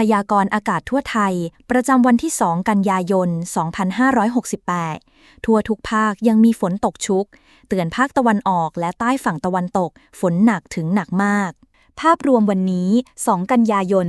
พยากรณ์อากาศทั่วไทย ประจำวันที่ 2 กันยายน 2568 ทั่วทุกภาคยังมีฝนตกชุก เตือนภาคตะวันออกและใต้ฝั่งตะวันตก ฝนหนักถึงหนักมาก ภาพรวมวันนี้ 2 กันยายน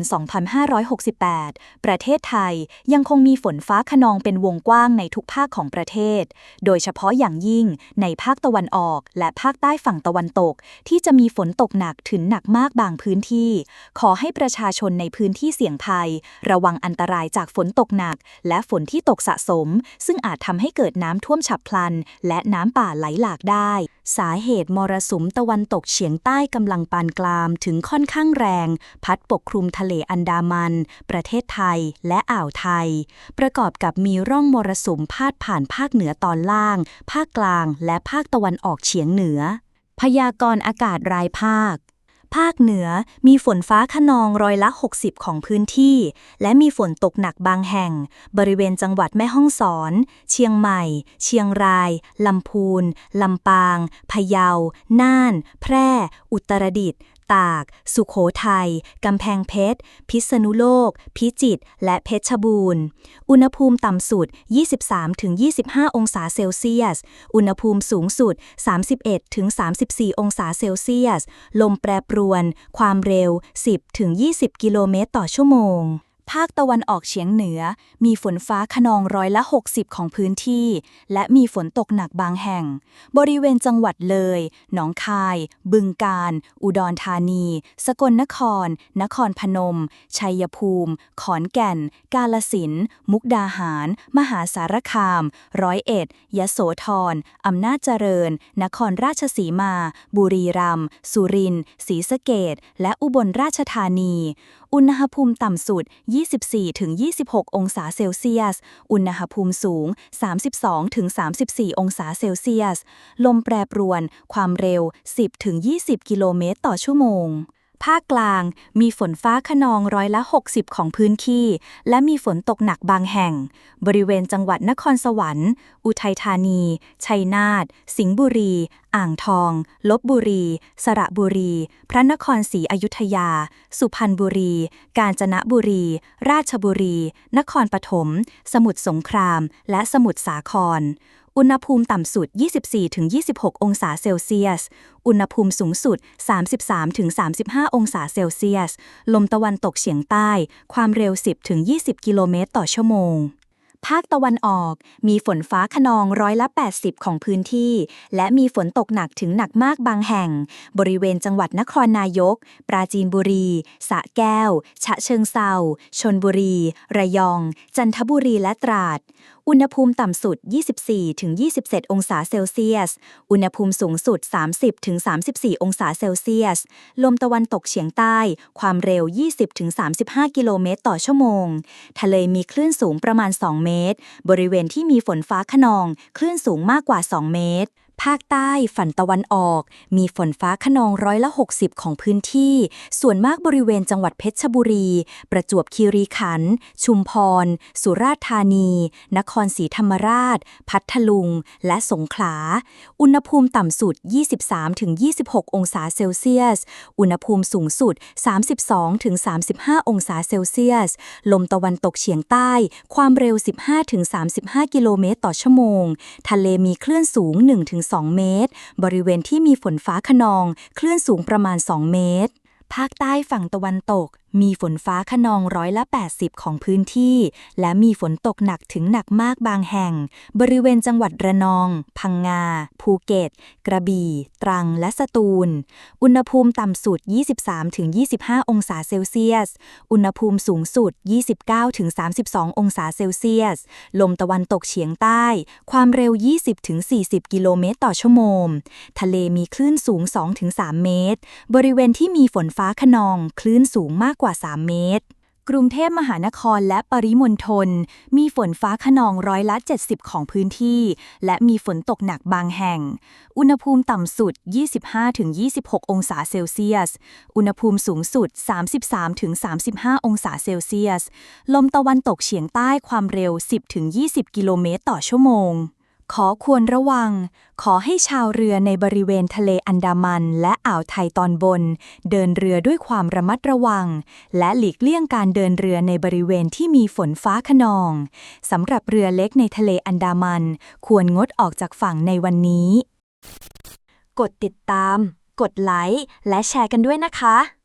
2568 ประเทศไทยยังคงมีฝนฟ้าขนองเป็นวงกว้างในทุกภาคของประเทศ โดยเฉพาะอย่างยิ่งในภาคตะวันออก และภาคใต้ฝั่งตะวันตก ที่จะมีฝนตกหนักถึงหนักมากบางพื้นที่ ขอให้ประชาชนในพื้นที่เสี่ยงภัย ระวังอันตรายจากฝนตกหนัก และฝนที่ตกสะสม ซึ่งอาจทำให้เกิดน้ำท่วมฉับพลัน และน้ำป่าไหลหลากได้ สาเหตุมรสุมตะวันตกเฉียงใต้กำลังปานกลางถึงค่อนข้างแรง พัดปกคลุมทะเลอันดามัน ประเทศไทยและอ่าวไทย ประกอบกับมีร่องมรสุมพาดผ่านภาคเหนือตอนล่าง ภาคกลางและภาคตะวันออกเฉียงเหนือ พยากรณ์อากาศรายภาคภาคเหนือมีฝนฟ้าขนองร้อยละ 60 ของพื้นที่ และมีฝนตกหนักบางแห่ง บริเวณจังหวัดแม่ฮ่องสอน เชียงใหม่ เชียงราย ลำพูน ลำปาง พะเยา น่าน แพร่ อุตรดิตถ์ ตาก สุขโขทัย กำแพงเพชร พิษณุโลก พิจิตร และเพชรบูรณ์ อุณหภูมิต่ำสุด 23-25 องศาเซลเซียส อุณหภูมิสูงสุด 31-34 องศาเซลเซียส ลมแปรปรวน ความเร็ว 10-20 กิโลเมตรต่อชั่วโมง ภาคตะวันออกเฉียงเหนือ มีฝนฟ้าขนองร้อยละ 60 ของพื้นที่ และมีฝนตกหนักบางแห่ง บริเวณจังหวัดเลย หนองคาย บึงกาฬ อุดรธานี สกลนคร นครพนม ชัยภูมิ ขอนแก่น กาลสิน มุกดาหาร มหาสารคาม ร้อยเอ็ด ยโสธร อำนาจเจริญ นครราชสีมา บุรีรัมย์ สุรินทร์ ศรีสะเกษและอุบลราชธานี อุณหภูมิต่ำสุด 24-26 องศาเซลเซียส อุณหภูมิสูง 32-34 องศาเซลเซียส ลมแปรปรวน ความเร็ว 10-20 กิโลเมตรต่อชั่วโมง ภาคกลาง มีฝนฟ้าขนองร้อยละ 60 ของพื้นที่ และมีฝนตกหนักบางแห่ง บริเวณจังหวัดนครสวรรค์ อุทัยธานี ชัยนาท สิงห์บุรี อ่างทอง ลบบุรี สระบุรี พระนครศรีอยุธยา สุพรรณบุรี กาญจนบุรี ราชบุรี นครปฐม สมุทรสงคราม และสมุทรสาคร อุณหภูมิต่ำสุด 24-26 องศาเซลเซียส อุณหภูมิสูงสุด 33-35 องศาเซลเซียส ลมตะวันตกเฉียงใต้ ความเร็ว 10-20 กิโลเมตรต่อชั่วโมงภาคตะวันออกมีฝนฟ้าขนองร้อยละ 80 ของพื้นที่ และมีฝนตกหนักถึงหนักมากบางแห่ง บริเวณจังหวัดนครนายก ปราจีนบุรี สะแก้ว ฉะเชิงเซาชนบุรี ระยอง จันทบุรีและตราดอุณหภูมิต่ำสุด 24-27 องศาเซลเซียส อุณหภูมิสูงสุด 30-34 องศาเซลเซียส ลมตะวันตกเฉียงใต้ ความเร็ว 20-35 กิโลเมตรต่อชั่วโมง ทะเลมีคลื่นสูงประมาณ 2 เมตร บริเวณที่มีฝนฟ้าขนอง คลื่นสูงมากกว่า 2 เมตร ภาคใต้ฝั่งตะวันออก มีฝนฟ้าขนองร้อยละ 60 ของพื้นที่ ส่วนมากบริเวณจังหวัดเพชรบุรี ประจวบคีรีขันธ์ชุมพร สุราษฎร์ธานี นครศรีธรรมราช พัทลุง และสงขลา อุณหภูมิต่ำสุด 23-26 องศาเซลเซียส อุณหภูมิสูงสุด 32-35 องศาเซลเซียส ลมตะวันตกเฉียงใต้ ความเร็ว 15-35 กิโลเมตรต่อชั่วโมง ทะเลมีคลื่นสูง2 เมตร บริเวณที่มีฝนฟ้าขนอง คลื่นสูงประมาณ 2 เมตร ภาคใต้ฝั่งตะวันตก มีฝนฟ้าขนองร้อยละ 80 ของพื้นที่ และมีฝนตกหนักถึงหนักมากบางแห่ง บริเวณจังหวัดระนอง พังงา ภูเก็ต กระบี่ ตรัง และสตูล อุณหภูมิต่ำสุด 23-25 องศาเซลเซียส อุณหภูมิสูงสุด 29-32 องศาเซลเซียส ลมตะวันตกเฉียงใต้ ความเร็ว 20-40 กิโลเมตรต่อชั่วโมง ทะเลมีคลื่นสูง 2-3 เมตร บริเวณที่มีฝนฟ้าขนอง คลื่นสูงมากกว่า 3 เมตร กรุงเทพมหานครและปริมณฑลมีฝนฟ้าขนองร้อยละ 70 ของพื้นที่ และมีฝนตกหนักบางแห่ง อุณหภูมิต่ำสุด 25-26 องศาเซลเซียส อุณหภูมิสูงสุด 33-35 องศาเซลเซียส ลมตะวันตกเฉียงใต้ความเร็ว 10-20 กิโลเมตรต่อชั่วโมง ขอควรระวัง ขอให้ชาวเรือในบริเวณทะเลอันดามันและอ่าวไทยตอนบน เดินเรือด้วยความระมัดระวัง และหลีกเลี่ยงการเดินเรือในบริเวณที่มีฝนฟ้าขนองสำหรับเรือเล็กในทะเลอันดามัน ควรงดออกจากฝั่งในวันนี้ กดติดตาม กดไลค์และแชร์กันด้วยนะคะ